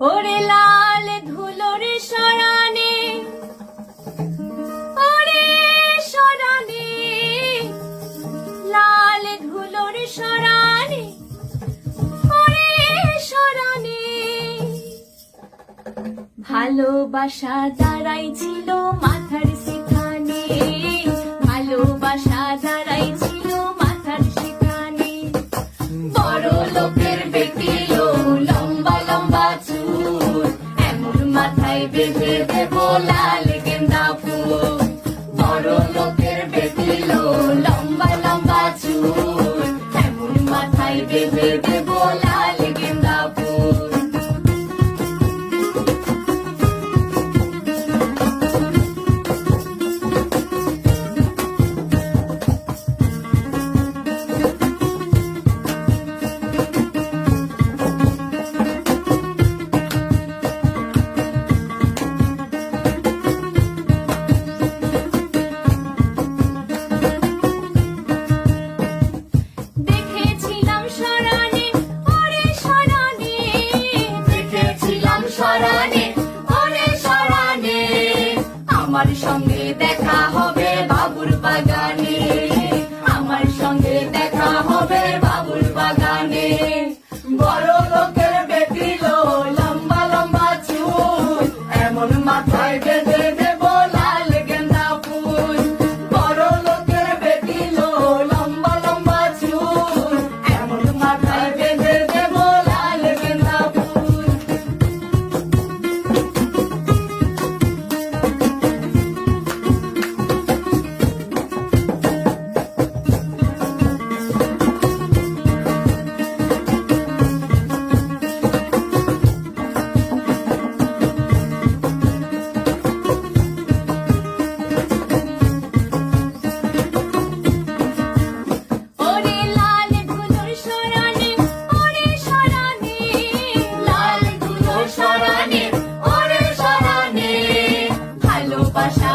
ওরে লাল ধুলোর সরানে, ওরে সরানে, লাল ধুলোর সরানে, ওরে সরানে। ভালোবাসা দাঁড়াই ছিল মাথার সেখানে, ভালোবাসা দাঁড়াই ছিল মাথায় বেঁধে দেব লাল গেন্দা ফুল আমার সঙ্গে দেখা হবে বাবুর বাগানে। আমার সঙ্গে দেখা হবে বাবুর বাগানে। বড় লোকের বেটি লম্বা লম্বা চুল, এমন মাথায় পাশা